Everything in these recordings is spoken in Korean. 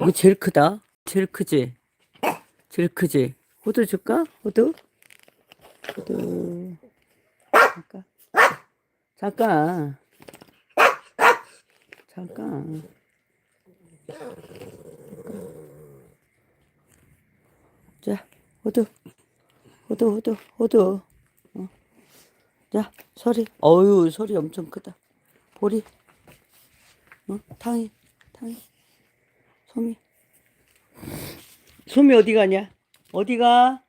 이거 제일 크다. 제일 크지? 제일 크지? 호두 줄까? 호두? 호두. 잠깐. 잠깐. 잠깐. 자, 호두. 호두, 호두, 호두. 어. 자, 소리. 어유, 소리 엄청 크다. 보리. 어? 탕이, 탕이. 소미. 소미 어디 가냐? 어디 가?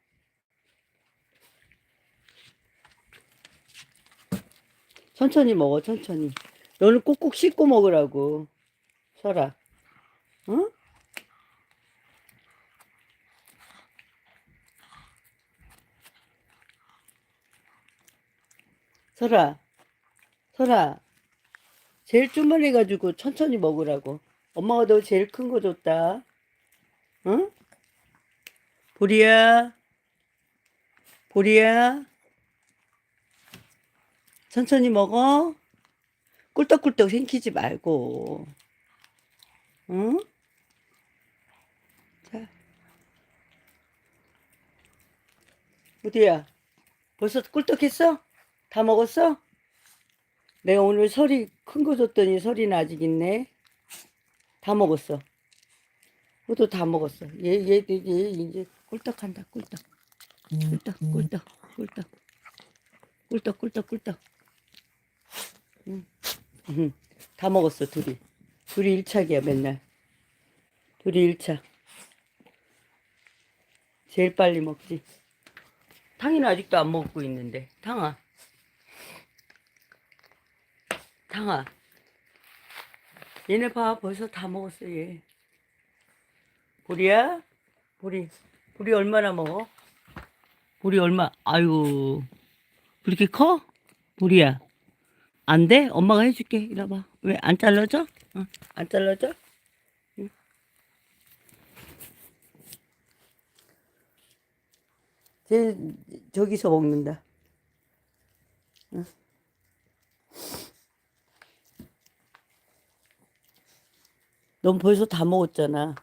천천히 먹어, 천천히. 너는 꼭꼭 씻고 먹으라고. 설아. 응? 설아. 설아. 제일 쪼만해가지고 천천히 먹으라고. 엄마가 너 제일 큰 거 줬다. 응? 보리야. 보리야. 천천히 먹어. 꿀떡꿀떡 생기지 말고. 응? 자. 어디야? 벌써 꿀떡했어? 다 먹었어? 내가 오늘 설이 큰 거 줬더니 설이는 아직 있네. 다 먹었어. 호도 다 먹었어. 얘, 얘, 얘, 얘 이제 꿀떡한다, 꿀떡. 꿀떡, 꿀떡, 꿀떡. 꿀떡, 꿀떡, 꿀떡. 응. 응. 다 먹었어, 둘이. 둘이 일착이야, 맨날. 둘이 일착. 제일 빨리 먹지. 탕이는 아직도 안 먹고 있는데. 탕아. 탕아. 얘네 봐, 벌써 다 먹었어, 얘. 보리야? 보리. 보리 얼마나 먹어? 보리 얼마, 아유. 그렇게 커? 보리야. 안 돼? 엄마가 해줄게. 이리 봐. 왜, 안 잘라져? 응. 안 잘라져? 응. 쟤, 저기서 먹는다. 응. 넌 벌써 다 먹었잖아.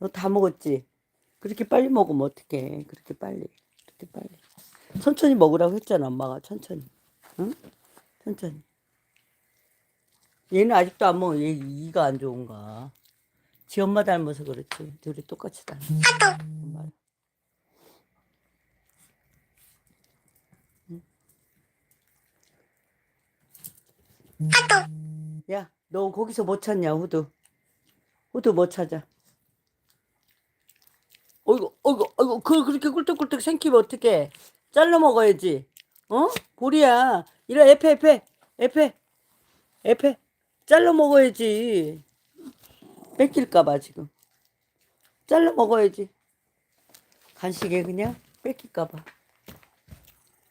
너 다 먹었지? 그렇게 빨리 먹으면 어떡해. 그렇게 빨리. 그렇게 빨리. 천천히 먹으라고 했잖아, 엄마가. 천천히. 응? 천천히. 얘는 아직도 안 먹어. 얘 이가 안 좋은가. 지 엄마 닮아서 그렇지. 둘이 똑같이 닮아. 엄마. 야, 너 거기서 못 찾냐, 후드? 후드 못 찾아. 어이구, 어이구, 어이구, 그, 그렇게 꿀떡꿀떡 생기면 어떡해. 잘라 먹어야지. 어? 보리야. 이래, 에페, 에페, 에페, 에페. 잘라 먹어야지. 뺏길까봐, 지금. 잘라 먹어야지. 간식에 그냥 뺏길까봐.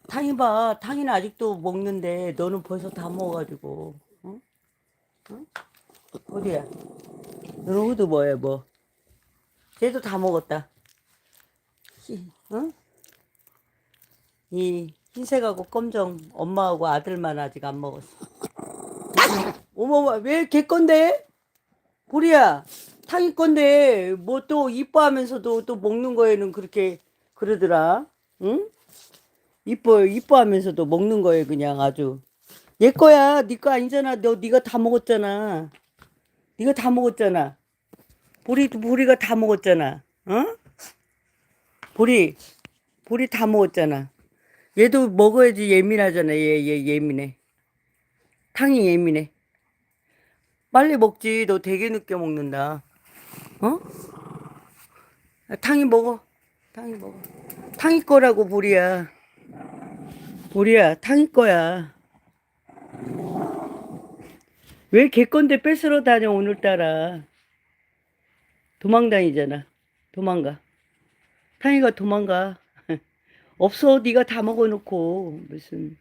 탕이 봐. 탕이는 아직도 먹는데, 너는 벌써 다 먹어가지고. 응? 응? 너는 후드 뭐야, 뭐. 쟤도 다 먹었다. 히, 응? 이 흰색하고 검정 엄마하고 아들만 아직 안 먹었어. 어머머, 왜걔 건데? 보리야, 탕이 건데, 뭐 또 이뻐하면서도 또 먹는 거에는 그렇게 그러더라. 응? 이뻐, 이뻐하면서도 먹는 거에 그냥 아주. 얘 거야. 네 거 아니잖아. 너, 네가 다 먹었잖아. 네가 다 먹었잖아. 보리, 보리가 다 먹었잖아. 어? 보리, 보리 다 먹었잖아. 얘도 먹어야지 예민하잖아. 얘, 얘 예민해. 탕이 예민해. 빨리 먹지. 너 되게 늦게 먹는다. 어? 아, 탕이 먹어. 탕이 먹어. 탕이 거라고 보리야. 보리야, 탕이 거야. 왜걔 건데 뺏으러 다녀 오늘따라. 도망다니잖아. 도망가. 탕이가 도망가. 없어. 네가 다 먹어놓고 무슨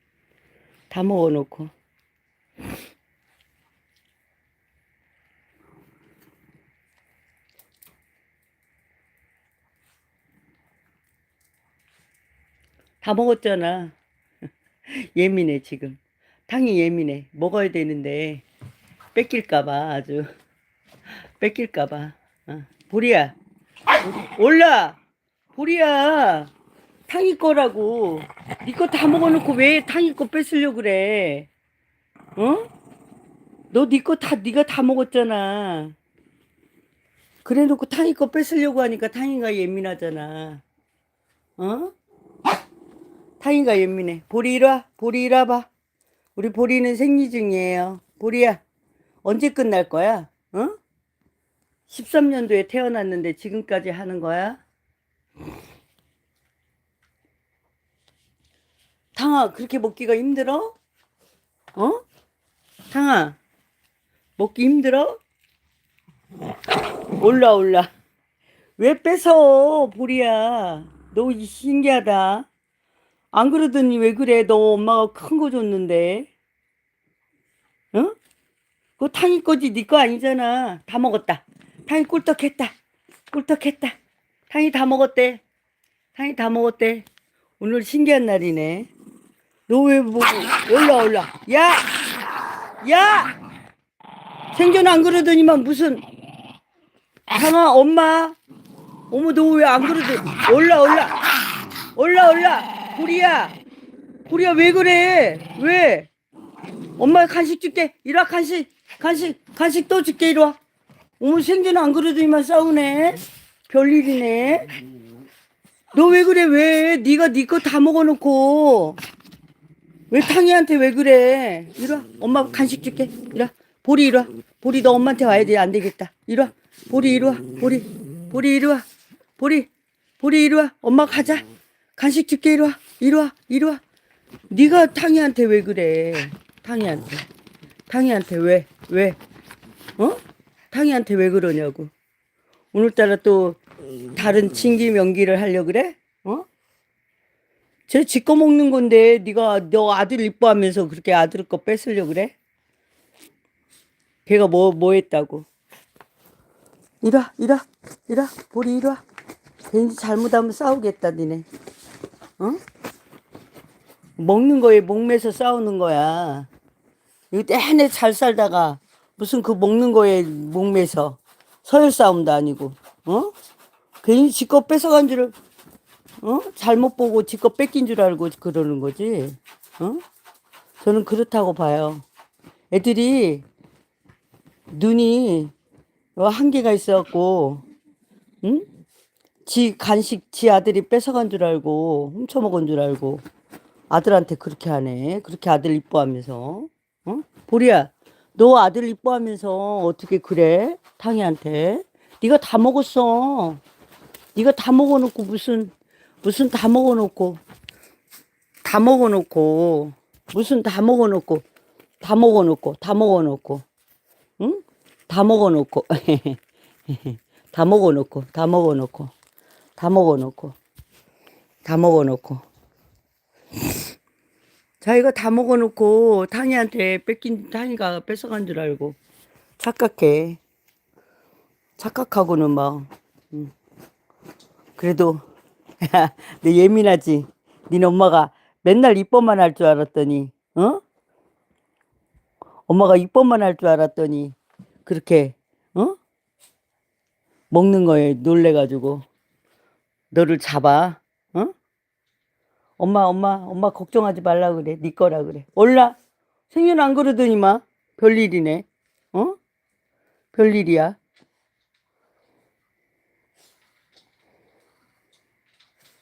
다 먹어놓고. 다 먹었잖아. 예민해 지금. 탕이 예민해. 먹어야 되는데 뺏길까봐 아주 뺏길까봐. 어, 보리야. 올라. 보리야. 탕이 거라고. 니 거 다 먹어놓고 왜 탕이 거 뺏으려고 그래? 어? 너 니 거 다 니가 다 먹었잖아. 그래 놓고 탕이 거 뺏으려고 하니까 탕이가 예민하잖아. 어? 탕이가 예민해. 보리 이리 와. 보리 이리 와봐. 우리 보리는 생리 중이에요. 보리야. 언제 끝날 거야? 어? 13년도에 태어났는데 지금까지 하는 거야? 탕아, 그렇게 먹기가 힘들어? 어? 탕아, 먹기 힘들어? 올라, 올라. 왜 뺏어, 보리야? 너 이- 신기하다. 안 그러더니 왜 그래? 너 엄마가 큰 거 줬는데. 응? 그거 탕이 거지, 네 거 아니잖아. 다 먹었다. 탕이 꿀떡했다. 꿀떡했다. 탕이 다 먹었대. 탕이 다 먹었대. 오늘 신기한 날이네. 너왜 뭐, 올라, 올라. 야! 야! 생전 안 그러더니만 무슨, 탕아, 엄마. 어머, 너 왜 안 그러더니, 올라, 올라. 올라, 올라. 보리야. 보리야, 왜 그래? 왜? 엄마 간식 줄게. 이리 와, 간식. 간식, 간식 또 줄게, 이리 와. 어머, 생전 안 그러더니만 싸우네. 별일이네. 너 왜 그래, 왜? 네가 네 거 다 먹어놓고. 왜 탕이한테 왜 그래? 이리 와. 엄마 간식 줄게. 이리 와. 보리 이리 와. 보리 너 엄마한테 와야 돼. 안 되겠다. 이리 와. 보리 이리 와. 보리. 보리 이리 와. 보리. 보리 이리 와. 엄마 가자. 간식 줄게. 이리 와. 이리 와. 이리 와. 네가 탕이한테 왜 그래? 탕이한테. 탕이한테 왜? 왜? 어? 탕이한테 왜 그러냐고. 오늘따라 또 다른 친기 명기를 하려 그래? 어? 쟤 지꺼 먹는 건데 네가 너 아들 이뻐하면서 그렇게 아들 거 뺏으려 그래? 걔가 뭐뭐 했다고? 이라 이라 이라 보리 와. 괜히 잘못하면 싸우겠다 니네. 어? 먹는 거에 목매서 싸우는 거야. 이거 내내 잘 살다가 무슨 그 먹는 거에 목매서 서열 싸움도 아니고 어? 괜히 지껏 뺏어간 줄을 어? 잘못 보고 지껏 뺏긴 줄 알고 그러는 거지. 어? 저는 그렇다고 봐요. 애들이 눈이 어, 한계가 있어갖고, 응? 지 간식 지 아들이 뺏어간 줄 알고 훔쳐먹은 줄 알고 아들한테 그렇게 하네. 그렇게 아들 이뻐하면서, 어? 보리야, 너 아들 이뻐하면서 어떻게 그래? 탕이한테. 네가 다 먹었어. 네가 다 먹어놓고 무슨 무슨 다 먹어놓고 다 먹어놓고 무슨 다 먹어놓고 다 먹어놓고 다 먹어놓고 응? 다 먹어놓고 다 먹어놓고 다 먹어놓고 다 먹어놓고 다 먹어놓고 자기가 다 먹어놓고 탕이한테 뺏긴 탕이가 뺏어간 줄 알고. 착각해. 착각하고는 막 응. 그래도 너 예민하지. 니네 엄마가 맨날 이뻐만 할 줄 알았더니 어? 엄마가 이뻐만 할 줄 알았더니 그렇게 어? 먹는 거에 놀래가지고 너를 잡아. 어 엄마 엄마 엄마 걱정하지 말라 그래. 네 거라 그래. 올라. 생년 안 그러더니만 별일이네. 어? 별일이야.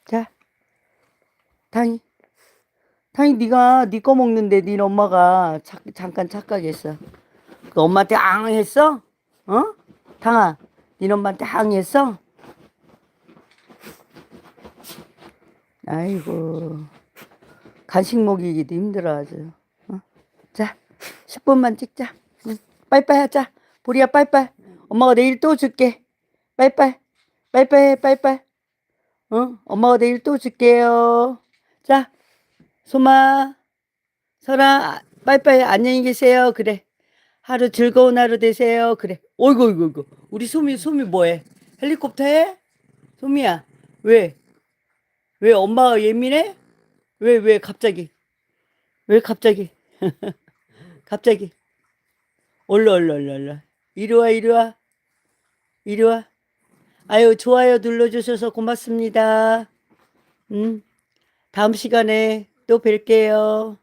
자 탕이 탕이 네가 네 거 먹는데 네 엄마가 착, 잠깐 착각했어. 그 엄마한테 앙 했어? 어? 탕아 네 엄마한테 앙 했어 아이고. 간식 먹이기도 힘들어 아주. 어? 자 10분만 찍자. 응. 빠이빠이 하자. 보리야 빠이빠이. 엄마가 내일 또 줄게. 빠이빠이. 빠이빠이 빠이빠이. 어? 엄마가 내일 또 줄게요. 자 소마. 설아 빠이빠이 안녕히 계세요. 그래. 하루 즐거운 하루 되세요. 그래. 어이구 어이구 어이구. 우리 소미 소미 뭐해? 헬리콥터 해? 소미야 왜? 왜 엄마가 예민해? 왜, 왜 갑자기? 왜 갑자기? 갑자기. 얼른, 얼른, 얼른, 얼른. 이리 와, 이리 와. 이리 와. 아유, 좋아요 눌러주셔서 고맙습니다. 음, 다음 시간에 또 뵐게요.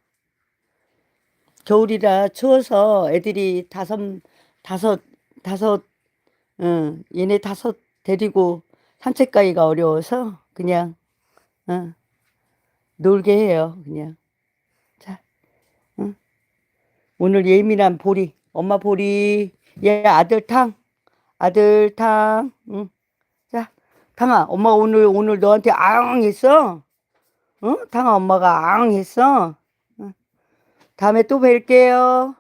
겨울이라 추워서 애들이 다섯, 다섯, 다섯, 응, 얘네 다섯 데리고 산책 가기가 어려워서 그냥, 응, 놀게 해요, 그냥. 자, 응. 오늘 예민한 보리, 엄마 보리, 얘 아들 탕, 아들 탕, 응. 자, 탕아, 엄마 오늘, 오늘 너한테 앙 했어? 응? 탕아, 엄마가 앙 했어? 응. 다음에 또 뵐게요.